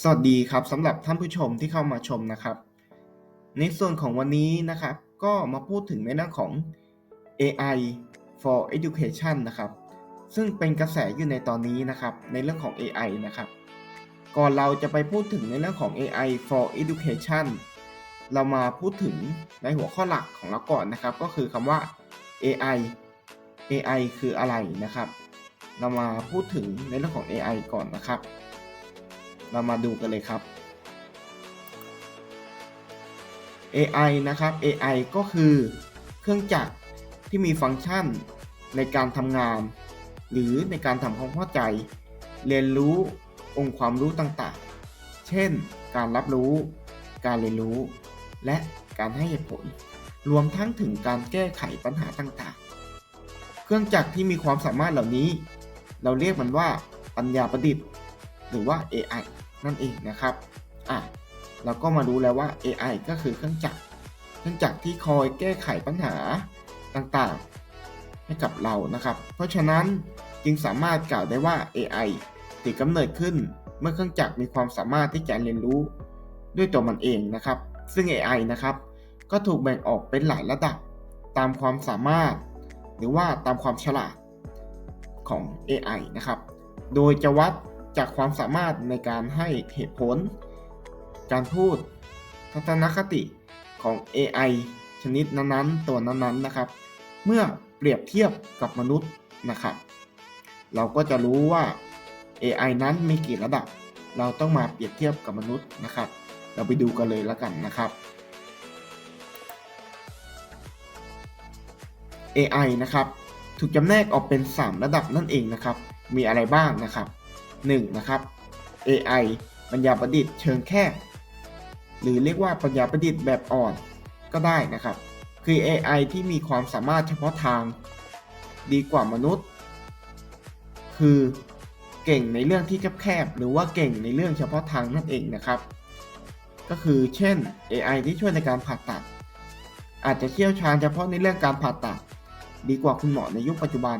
สวัสดีครับสำหรับท่านผู้ชมที่เข้ามาชมนะครับ ในส่วนของวันนี้นะครับ ก็มาพูดถึงในเรื่องของ AI for Education นะครับ ซึ่งเป็นกระแสอยู่ในตอนนี้นะครับ ในเรื่องของ AI นะครับ ก่อนเราจะไปพูดถึงในเรื่องของ AI for Education เรามาพูดถึงในหัวข้อหลักของเราก่อนนะครับ ก็คือคำว่า AI AI คืออะไรนะครับ เรามาพูดถึงในเรื่องของ AI ก่อนนะครับ เรามาดูกันเลยครับ AI นะครับ AI ก็คือเครื่องจักรที่มีฟังก์ชันในการทำงาน หรือในการทำความเข้าใจ เรียนรู้องค์ความรู้ต่างๆ เช่น การรับรู้ การเรียนรู้ และการให้เหตุผล รวมทั้งถึงการแก้ไขปัญหาต่างๆ เครื่องจักรที่มีความสามารถเหล่านี้ เราเรียกมันว่าปัญญาประดิษฐ์ หรือว่า AI นั่นเองนะครับอะเราก็มารู้แล้วว่า AI ก็คือเครื่องจักร เครื่องจักรที่คอยแก้ไขปัญหาต่างๆ ให้กับเรานะครับ เพราะฉะนั้นจึงสามารถกล่าวได้ว่า AI ถือกำเนิดขึ้นเมื่อเครื่องจักรมีความสามารถที่จะเรียนรู้ด้วยตัวมันเองนะครับ ซึ่ง AI นะครับ ก็ถูกแบ่งออกเป็นหลายระดับตามความสามารถ หรือว่าตามความฉลาดของ AI นะครับ โดยจะวัด จากความสามารถในการให้เหตุผล การพูด ทัศนคติของ AI ชนิดนั้นๆ ตัวนั้นๆนะครับ เมื่อเปรียบเทียบกับมนุษย์นะครับ เราก็จะรู้ว่า AI นั้นมีกี่ระดับ เราต้องมาเปรียบเทียบกับมนุษย์นะครับ เราไปดูกันเลยแล้วกันนะครับ AI นะครับ ถูกจำแนกออกเป็น 3 ระดับนั่นเองนะครับ มีอะไรบ้างนะครับ 1. นะครับ AI ปัญญาประดิษฐ์เชิงแคบ หรือเรียกว่าปัญญาประดิษฐ์แบบอ่อนก็ได้นะครับ คือ AI ที่มีความสามารถเฉพาะทาง ดีกว่ามนุษย์ คือเก่งในเรื่องที่แคบๆหรือว่าเก่งในเรื่องเฉพาะทางนั่นเองนะครับ ก็คือเช่น AI ที่ช่วยในการผ่าตัด อาจจะเชี่ยวชาญเฉพาะในเรื่องการผ่าตัด ดีกว่าคุณหมอในยุคปัจจุบัน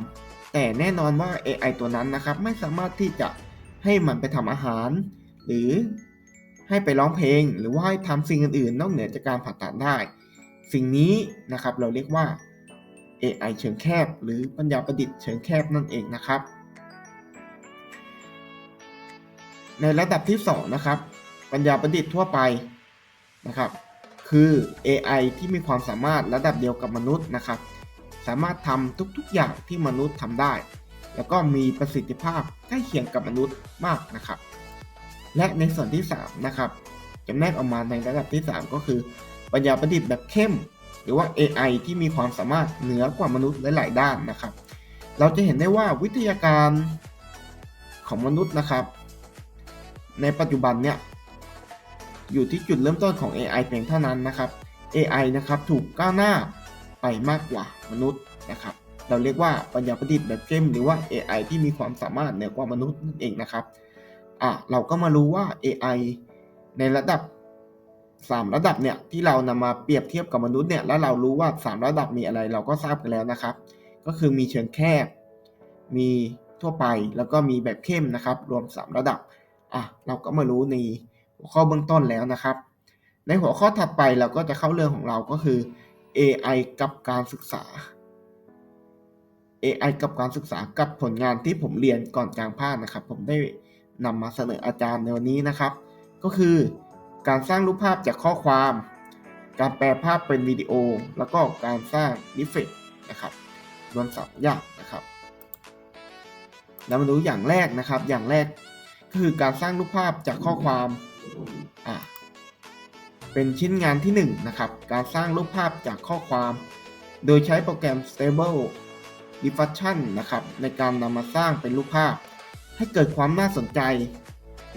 แต่แน่นอนว่า AI ตัวนั้นนะครับไม่สามารถที่จะ ให้มันไปทำอาหาร หรือให้ไปร้องเพลง หรือว่าให้ทำสิ่งอื่นๆ นอกเหนือจากการผ่าตัดได้ สิ่งนี้นะครับเราเรียกว่า AI เชิงแคบ หรือปัญญาประดิษฐ์เชิงแคบนั่นเองนะครับ ในระดับที่ 2 นะครับ ปัญญาประดิษฐ์ทั่วไปนะครับ คือ AI ที่มีความสามารถระดับเดียวกับมนุษย์นะครับ สามารถทำทุกๆอย่างที่มนุษย์ทำได้ แล้วก็มีประสิทธิภาพใกล้เคียงกับมนุษย์มากนะครับ และในส่วนที่3นะครับจำแนกออกมาในระดับที่ 3 ก็คือ ปัญญาประดิษฐ์แบบเข้ม หรือว่า AI ที่มีความสามารถเหนือกว่ามนุษย์หลาย ๆ ด้านนะครับ เราจะเห็นได้ว่าวิทยาการของมนุษย์นะครับ ในปัจจุบันเนี่ยอยู่ที่จุดเริ่มต้นของ AI เพียงเท่านั้นนะครับ AI นะครับถูกก้าวหน้าไปมากกว่ามนุษย์นะครับ เราเรียกว่าปัญญาประดิษฐ์แบบเข้มหรือว่า AI ที่มีความสามารถเหนือกว่ามนุษย์นั่นเองนะครับอะเราก็มารู้ว่า AI ในระดับ 3 ระดับเนี่ยที่เรานำมาเปรียบเทียบกับมนุษย์เนี่ยแล้วเรารู้ว่า 3 ระดับมีอะไรเราก็ทราบกันแล้วนะครับ ก็คือมีเชิงแคบ มีทั่วไปแล้วก็มีแบบเข้มนะครับ รวม 3 ระดับอะเราก็มารู้ในหัวข้อเบื้องต้นแล้วนะครับ ในหัวข้อถัดไปเราก็จะเข้าเรื่องของเราก็คือ AI กับการศึกษา AI กับการศึกษากับผลงานที่ผมเรียนก่อนกลางภาคนะครับ ผมได้นำมาเสนออาจารย์ในวันนี้นะครับ ก็คือการสร้างรูปภาพจากข้อความ การแปลภาพเป็นวิดีโอ แล้วก็การสร้างดิเฟกนะครับรวมสามอย่างนะครับเรามาดูอย่างแรกนะครับ อย่างแรกก็คือการสร้างรูปภาพจากข้อความอ่าเป็นชิ้นงานที่1นนะครับ การสร้างรูปภาพจากข้อความ โดยใช้โปรแกรม Stable Diffusion นะครับในการนำมาสร้างเป็นรูปภาพ ให้เกิดความน่าสนใจ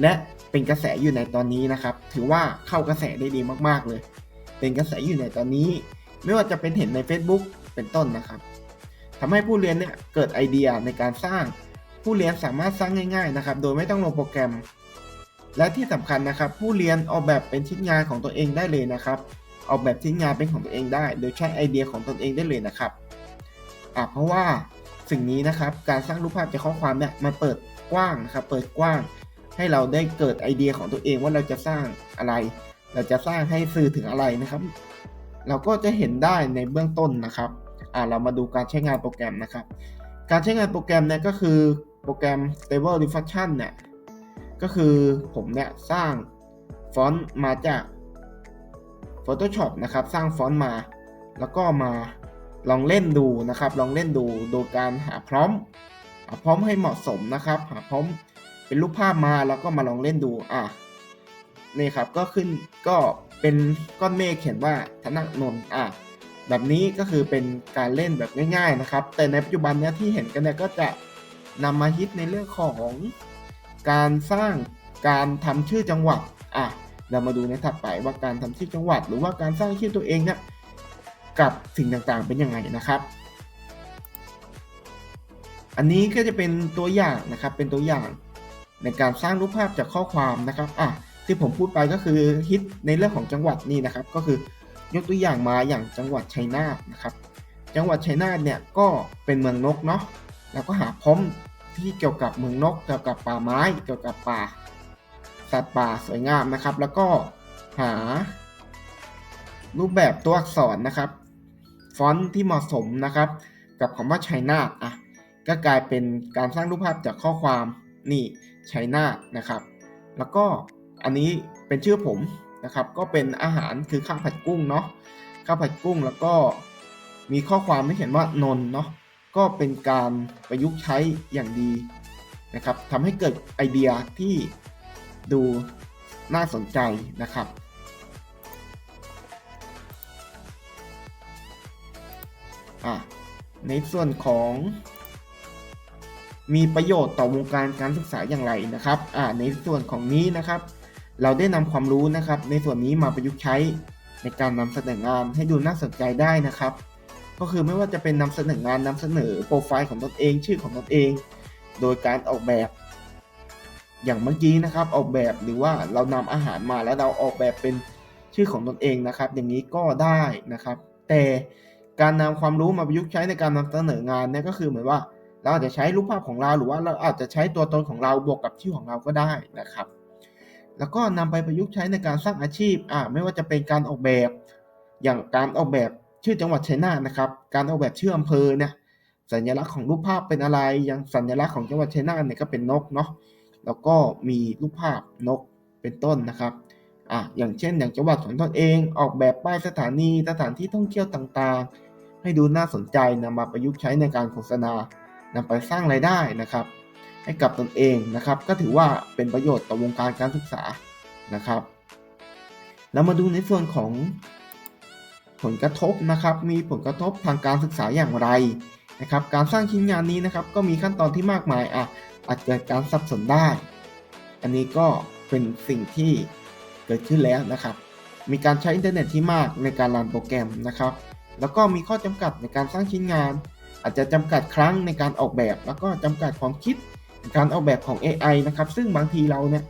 และเป็นกระแสอยู่ในตอนนี้นะครับ ถือว่าเข้ากระแสได้ดีมากๆเลย เป็นกระแสอยู่ในตอนนี้ ไม่ว่าจะเป็นเห็นใน Facebook เป็นต้นนะครับทำให้ผู้เรียนเนี่ยเกิดไอเดียในการสร้างผู้เรียนสามารถสร้างง่าย ๆนะครับ โดยไม่ต้องลงโปรแกรม และที่สำคัญนะครับ ผู้เรียนออกแบบเป็นชิ้นงานของตัวเองได้เลยนะครับ ออกแบบชิ้นงานเป็นของตัวเองได้ โดยใช้ไอเดียของตนเองได้เลยนะครับ อะเพราะว่าสิ่งนี้นะครับการสร้างรูปภาพจากข้อความเนี่ยมันเปิดกว้างนะครับเปิดกว้าง ให้เราได้เกิดไอเดียของตัวเองว่าเราจะสร้างอะไร เราจะสร้างให้สื่อถึงอะไรนะครับ เราก็จะเห็นได้ในเบื้องต้นนะครับอ่าเรามาดูการใช้งานโปรแกรมนะครับ การใช้งานโปรแกรมเนี่ยก็คือโปรแกรม Stable Diffusion เนี่ยก็คือผมเนี่ยสร้างฟอนต์มาจาก Photoshop นะครับ สร้างฟอนต์มา แล้วก็มา ลองเล่นดูนะครับ ลองเล่นดูโดยการหาพร้อมหาพร้อมให้เหมาะสมนะครับ หาพร้อมเป็นรูปภาพมาแล้วก็มาลองเล่นดูอะนี่ครับก็ขึ้นก็เป็นก้อนเมฆเขียนว่าธนนนท์อะแบบนี้ก็คือเป็นการเล่นแบบง่าย ๆนะครับ แต่ในปัจจุบันเนี้ยที่เห็นกันเนี่ยก็จะนำมาฮิตในเรื่องของการสร้างการทำชื่อจังหวัดอะเรามาดูในถัดไปว่าการทำชื่อจังหวัด หรือว่าการสร้างชื่อตัวเองเนี่ย กับสิ่งต่างๆเป็นยังไงนะครับ อันนี้ก็จะเป็นตัวอย่างนะครับเป็นตัวอย่างในการสร้างรูปภาพจากข้อความนะครับอะที่ผมพูดไปก็คือฮิตในเรื่องของจังหวัดนี่นะครับ ก็คือยกตัวอย่างมาอย่างจังหวัดชัยนาทนะครับ จังหวัดชัยนาทเนี่ยก็เป็นเมืองนกเนาะแล้วก็หาพร้อมที่เกี่ยวกับเมืองนก เกี่ยวกับป่าไม้ เกี่ยวกับป่าสัตว์ป่าสวยงามนะครับ แล้วก็หารูปแบบตัวอักษรนะครับ ฟอนต์ที่เหมาะสมนะครับ กับคำว่าชัยนาอะก็กลายเป็นการสร้างรูปภาพจากข้อความนี่ชัยนานะครับ แล้วก็อันนี้เป็นชื่อผมนะครับ ก็เป็นอาหารคือข้าวผัดกุ้งเนาะข้าวผัดกุ้งแล้วก็มีข้อความที่เขียนว่านนเนาะก็เป็นการประยุกต์ใช้อย่างดีนะครับทำให้เกิดไอเดียที่ดูน่าสนใจนะครับ อะในส่วนของมีประโยชน์ต่อวงการการศึกษาอย่างไรนะครับอ่าในส่วนของนี้นะครับ เราได้นำความรู้นะครับ ในส่วนนี้มาประยุกต์ใช้ในการนำเสนองานให้ดูน่าสนใจได้นะครับ ก็คือไม่ว่าจะเป็นนำเสนองานนำเสนอโปรไฟล์ของตนเอง ชื่อของตนเอง โดยการออกแบบ อย่างเมื่อกี้นะครับ ออกแบบหรือว่าเรานำอาหารมาแล้วเราออกแบบเป็นชื่อของตนเองนะครับ อย่างนี้ก็ได้นะครับ แต่ การนำความรู้มาประยุกต์ใช้ในการนำเสนองานเนี่ยก็คือเหมือนว่าเราอาจจะใช้รูปภาพของเราหรือว่าเราอาจจะใช้ตัวตนของเราบวกกับชื่อของเราก็ได้นะครับ แล้วก็นำไปประยุกต์ใช้ในการสร้างอาชีพอ่าไม่ว่าจะเป็นการออกแบบ อย่างการออกแบบชื่อจังหวัดชัยนาทนะครับ การออกแบบชื่ออำเภอเนี่ยสัญลักษณ์ของรูปภาพเป็นอะไร อย่างสัญลักษณ์ของจังหวัดชัยนาทเนี่ยก็เป็นนกเนาะแล้วก็มีรูปภาพนกเป็นต้นนะครับอ่าอย่างเช่น อย่างจังหวัดของตนเอง ออกแบบป้ายสถานีสถานที่ท่องเที่ยวต่างๆ ให้ดูน่าสนใจนำมาประยุกต์ใช้ในการโฆษณานำไปสร้างรายได้นะครับ ให้กับตนเองนะครับ ก็ถือว่าเป็นประโยชน์ต่อวงการการศึกษานะครับแล้วมาดูในส่วนของผลกระทบนะครับ มีผลกระทบทางการศึกษาอย่างไรนะครับ การสร้างชิ้นงานนี้นะครับ ก็มีขั้นตอนที่มากมายอะอาจเกิดการสับสนได้ อันนี้ก็เป็นสิ่งที่เกิดขึ้นแล้วนะครับ มีการใช้อินเทอร์เน็ตที่มากในการรันโปรแกรมนะครับ แล้วก็มีข้อจำกัดในการสร้างชิ้นงาน อาจจะจำกัดครั้งในการออกแบบ แล้วก็จำกัดความคิดในการออกแบบของ AI นะครับ ซึ่งบางทีเราเนี่ย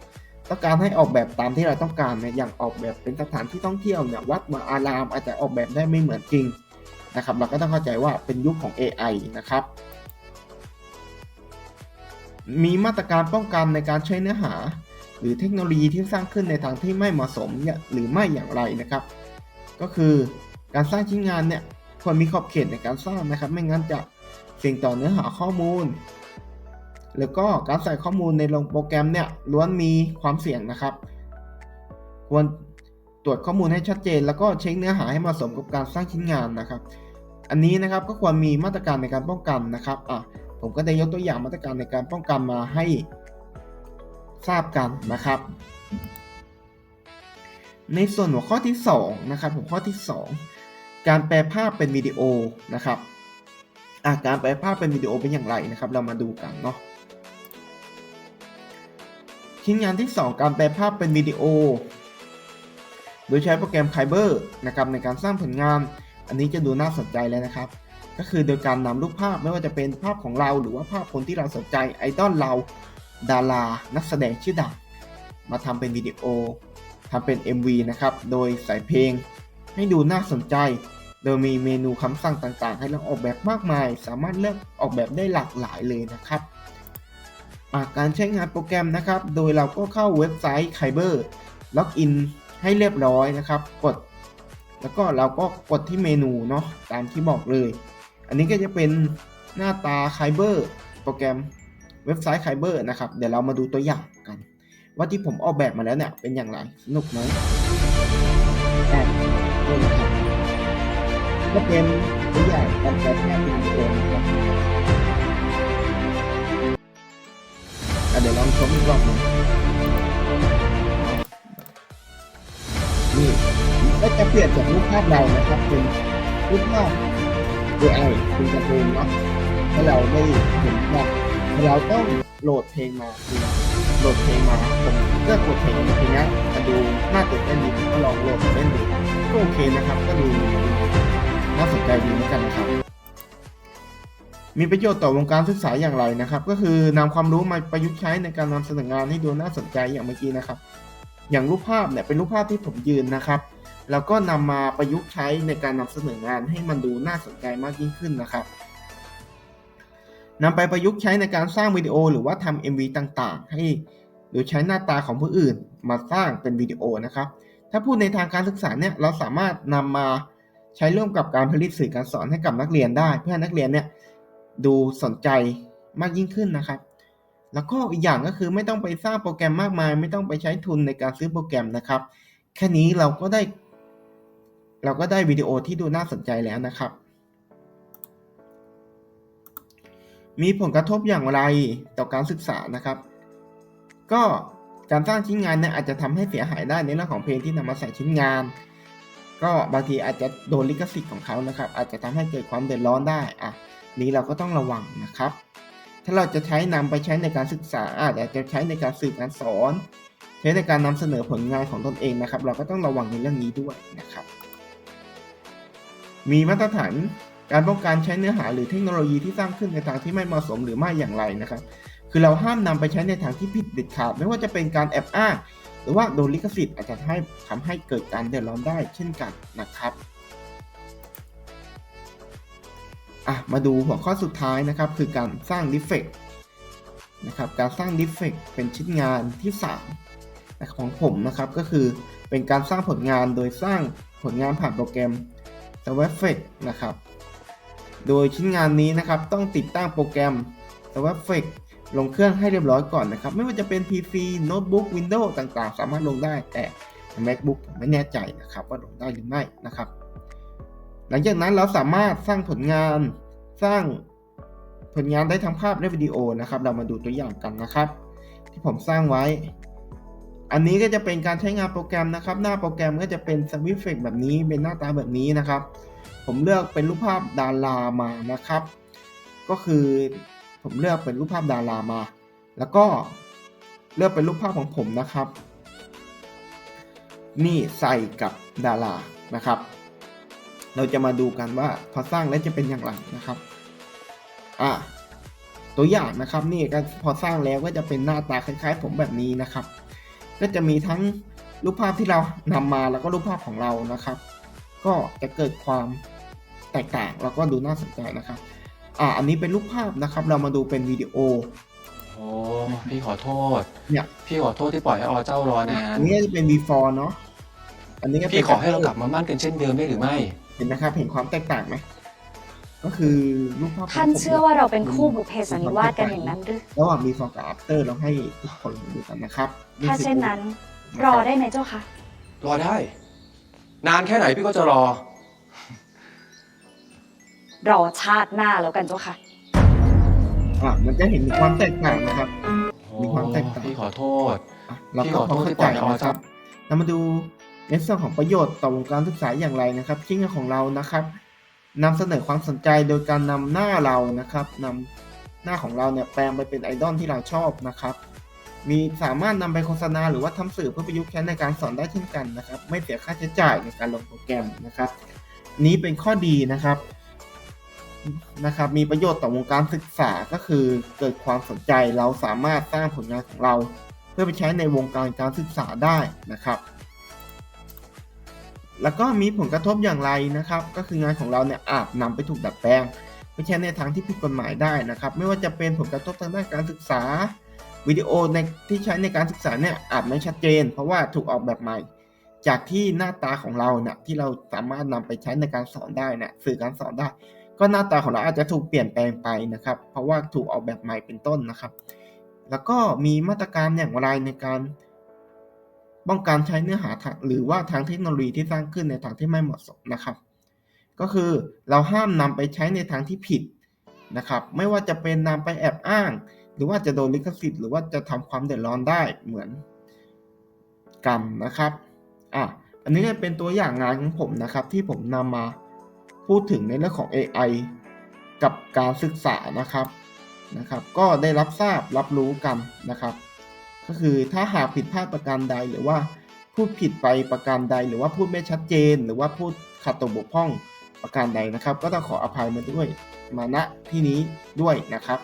ต้องการให้ออกแบบตามที่เราต้องการเนี่ยอย่างออกแบบเป็นสถานที่ท่องเที่ยวเนี่ยวัดวาอาราม อาจจะออกแบบได้ไม่เหมือนจริงนะครับ เราก็ต้องเข้าใจว่าเป็นยุคของ AI นะครับ มีมาตรการป้องกันในการใช้เนื้อหา หรือเทคโนโลยีที่สร้างขึ้นในทางที่ไม่เหมาะสมหรือไม่อย่างไรนะครับ ก็คือ การสร้างชิ้นงานเนี่ยควรมีขอบเขตในการสร้างนะครับ ไม่งั้นจะเสี่ยงต่อเนื้อหาข้อมูล แล้วก็การใส่ข้อมูลในลงโปรแกรมเนี่ยล้วนมีความเสี่ยงนะครับ ควรตรวจข้อมูลให้ชัดเจน แล้วก็เช็คเนื้อหาให้เหมาะสมกับการสร้างชิ้นงานนะครับ อันนี้นะครับก็ควรมีมาตรการในการป้องกันนะครับอะผมก็ได้ยกตัวอย่างมาตรการในการป้องกันมาให้ทราบกันนะครับ ในส่วนหัวข้อที่2นะครับหัวข้อที่ 2 การแปลภาพเป็นวิดีโอนะครับอะการแปลภาพเป็นวิดีโอเป็นอย่างไรนะครับ เรามาดูกันเนาะชิ้นงานที่ 2 การแปลภาพเป็นวิดีโอ โดยใช้โปรแกรม k คเบอร์นะครับในการสร้างผลงาน อันนี้จะดูน่าสนใจเลยนะครับ ก็คือโดยการนำรูปภาพไม่ว่าจะเป็นภาพของเรา หรือว่าภาพคนที่เราสนใจไอดอลเราดารานักแสดงชื่อดังมาทำเป็นวิดีโอทำเป็น MV นะครับ โดยใส่เพลงให้ดูน่าสนใจ โดยมีเมนูคำสั่งต่างๆ ให้เราออกแบบมากมาย สามารถเลือกออกแบบได้หลากหลายเลยนะครับการใช้งานโปรแกรมนะครับ โดยเราก็เข้าเว็บไซต์ Kyber ล็อกอินให้เรียบร้อยนะครับ กด แล้วก็เราก็กดที่เมนูเนาะตามที่บอกเลย อันนี้ก็จะเป็นหน้าตา Kyber โปรแกรมเว็บไซต์ Kyber นะครับ เดี๋ยวเรามาดูตัวอย่างกัน ว่าที่ผมออกแบบมาแล้วเนี่ยเป็นอย่างไร สนุกไหมอะนี่นะครับ ก็เป็นตัวอย่างการใช้งานเป็นวิดีโอนะครับอะเดี๋ยวลองชมอีกรอบหนึงนี่ก็จะเปลี่ยนจากรูปภาพเรานะครับ เป็นรูปภาพ AI เป็นการ์ตูนเนาะให้เราได้เห็นว่าเราต้องโหลดเพลงมาคือโหลดเพลงมาผมเลือกโหลดเพลงเพลงนี้มาดูน่าตื่นเต้นดีก็ลองโหลดเล่นดูก็โอเคนะครับ ก็ดู น่าสนใจดีเหมือนกันนะครับ มีประโยชน์ต่อวงการศึกษาอย่างไรนะครับ ก็คือนำความรู้มาประยุกต์ใช้ในการนำเสนองานให้ดูน่าสนใจอย่างเมื่อกี้นะครับ อย่างรูปภาพเนี่ยเป็นรูปภาพที่ผมยืนนะครับ แล้วก็นำมาประยุกต์ใช้ในการนำเสนองานให้มันดูน่าสนใจมากยิ่งขึ้นนะครับนำไปประยุกต์ใช้ในการสร้างวิดีโอ หรือว่าทำ MV ต่างๆ ให้โดยใช้หน้าตาของผู้อื่นมาสร้างเป็นวิดีโอนะครับ ถ้าพูดในทางการศึกษาเนี่ยเราสามารถนำมา ใช้ร่วมกับการผลิตสื่อการสอนให้กับนักเรียนได้ เพื่อให้นักเรียนเนี่ยดูสนใจมากยิ่งขึ้นนะครับ แล้วก็อีกอย่างก็คือไม่ต้องไปสร้างโปรแกรมมากมาย ไม่ต้องไปใช้ทุนในการซื้อโปรแกรมนะครับ แค่นี้เราก็ได้ เราก็ได้วิดีโอที่ดูน่าสนใจแล้วนะครับ มีผลกระทบอย่างไรต่อการศึกษานะครับ ก็การสร้างชิ้นงานเนี่ยอาจจะทำให้เสียหายได้ในเรื่องของเพลงที่นำมาใส่ชิ้นงาน ก็บางทีอาจจะโดนลิขสิทธิ์ของเขานะครับ อาจจะทำให้เกิดความเดือดร้อนได้อะนี้เราก็ต้องระวังนะครับ ถ้าเราจะใช้นำไปใช้ในการศึกษา อาจจะใช้ในการสื่อการสอน ใช้ในการนำเสนอผลงานของตนเองนะครับ เราก็ต้องระวังในเรื่องนี้ด้วยนะครับ มีมาตรฐานการป้องกันใช้เนื้อหาหรือเทคโนโลยีที่สร้างขึ้นในทางที่ไม่เหมาะสมหรือไม่อย่างไรนะครับ คือเราห้ามนำไปใช้ในทางที่ผิดเด็ดขาด ไม่ว่าจะเป็นการแอบอ้าง หรือว่าโดนลิขสิทธิ์อาจจะให้ทำให้เกิดการเดือดร้อนได้เช่นกันนะครับอะมาดูหัวข้อสุดท้ายนะครับ คือการสร้างดีเฟกนะครับการสร้างดีเฟกเป็นชิ้นงานที่3นะของผมนะครับก็คือเป็นการสร้างผลงานโดยสร้างผลงานผ่านโปรแกรม s w a f e c นะครับ โดยชิ้นงานนี้นะครับต้องติดตั้งโปรแกรม s w a f e c ลงเครื่องให้เรียบร้อยก่อนนะครับ ไม่ว่าจะเป็น PC โน้ตบุ๊ก Windows ต่างๆ สามารถลงได้แต่ MacBook ผมไม่แน่ใจนะครับ ว่าลงได้หรือไม่นะครับ หลังจากนั้นเราสามารถสร้างผลงานสร้างผลงานได้ทั้งภาพและวิดีโอนะครับ เรามาดูตัวอย่างกันนะครับ ที่ผมสร้างไว้ อันนี้ก็จะเป็นการใช้งานโปรแกรมนะครับ หน้าโปรแกรมก็จะเป็นสวิตเฟกแบบนี้เป็นหน้าตาแบบนี้นะครับ ผมเลือกเป็นรูปภาพดารามานะครับ ก็คือ ผมเลือกเป็นรูปภาพดารามา แล้วก็เลือกเป็นรูปภาพของผมนะครับ นี่ใส่กับดารานะครับ เราจะมาดูกันว่าพอสร้างแล้วจะเป็นอย่างไรนะครับอะตัวอย่างนะครับนี่ก็พอสร้างแล้วก็จะเป็นหน้าตาคล้ายๆ ผมแบบนี้นะครับ ก็จะมีทั้งรูปภาพที่เรานำมาแล้วก็รูปภาพของเรานะครับ ก็จะเกิดความแตกต่างแล้วก็ดูน่าสนใจนะครับ อ่าอันนี้เป็นรูปภาพนะครับ เรามาดูเป็นวิดีโอ โอ้พี่ขอโทษเนี่ย พี่ขอโทษที่ปล่อยให้อเจ้ารอนานอันนี้จะเป็น before เนาะอันนี้ก็เป็นพี่ขอให้เรากลับมามั่นกันเช่นเดิมได้หรือไม่ เห็นนะครับ เห็นความแตกต่างไหมก็คือรูปภาพขงท่านผมเชื่อว่าเราเป็นคู่บุพเพสันนิวาสกันอย่างนั้นหรือระหว่าง before กับ after เราให้ทุกคนดูกันนะครับถ้าเช่นนั้น รอได้ไหมเจ้าคะรอได้ นานแค่ไหนพี่ก็จะรอ รอชาติหน้าแล้วกันเจ้าค่ะ อะมันจะเห็นความแตกต่างนะครับ มีความแตกต่าง พี่ขอโทษ อะเราพี่ก็ขอโทษเข้าที่ใจปล่อยเอานะครับเรามาดูในส่วนของประโยชน์ต่อวงการศึกษาอย่างไรนะครับชิ้นงานของเรานะครับนำเสนอความสนใจโดยการนำหน้าเรานะครับนำหน้าของเราเนี่ยแปลงไปเป็นไอดอลที่เราชอบนะครับ มีสามารถนำไปโฆษณาหรือว่าทำสื่อเพื่อประยุกต์ใช้ในการสอนได้เช่นกันนะครับ ไม่เสียค่าใช้จ่ายในการลงโปรแกรมนะครับ นี้เป็นข้อดีนะครับ นะครับมีประโยชน์ต่อวงการศึกษาก็คือเกิดความสนใจเราสามารถสร้างผลงานของเรา เพื่อไปใช้ในวงการการศึกษาได้นะครับ แล้วก็มีผลกระทบอย่างไรนะครับ ก็คืองานของเราเนี่ยอาจนำไปถูกดัดแปลงไปใช้ในทางที่ผิดกฎหมายได้นะครับ ไม่ว่าจะเป็นผลกระทบทางด้านการศึกษาวิดีโอในที่ใช้ในการศึกษาเนี่ยอาจไม่ชัดเจน เพราะว่าถูกออกแบบใหม่ จากที่หน้าตาของเราเนี่ยที่เราสามารถนำไปใช้ในการสอนได้เนี่ยสื่อการสอนได้ ก็หน้าตาของเราอาจจะถูกเปลี่ยนแปลงไปนะครับ เพราะว่าถูกออกแบบใหม่เป็นต้นนะครับ แล้วก็มีมาตรการอย่างไรในการป้องกันใช้เนื้อหาหรือว่าทางเทคโนโลยีที่สร้างขึ้นในทางที่ไม่เหมาะสมนะครับ ก็คือเราห้ามนำไปใช้ในทางที่ผิดนะครับ ไม่ว่าจะเป็นนำไปแอบอ้าง หรือว่าจะโดนลิขสิทธิ์หรือว่าจะทำความเดือดร้อนได้เหมือนกันนะครับอะอันนี้เป็นตัวอย่างงานของผมนะครับที่ผมนำมา พูดถึงในเรื่องของ AI กับการศึกษานะครับนะครับ ก็ได้รับทราบรับรู้กันนะครับ ก็คือถ้าหากผิดพลาดประการใดหรือว่าพูดผิดไปประการใด หรือว่าพูดไม่ชัดเจน หรือว่าพูดขัดตกบกพร่องประการใดนะครับ ก็ต้องขออภัยมาด้วยมาณที่นี้ด้วยนะครับ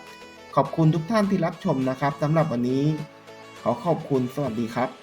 ขอบคุณทุกท่านที่รับชมนะครับสำหรับวันนี้ ขอขอบคุณสวัสดีครับ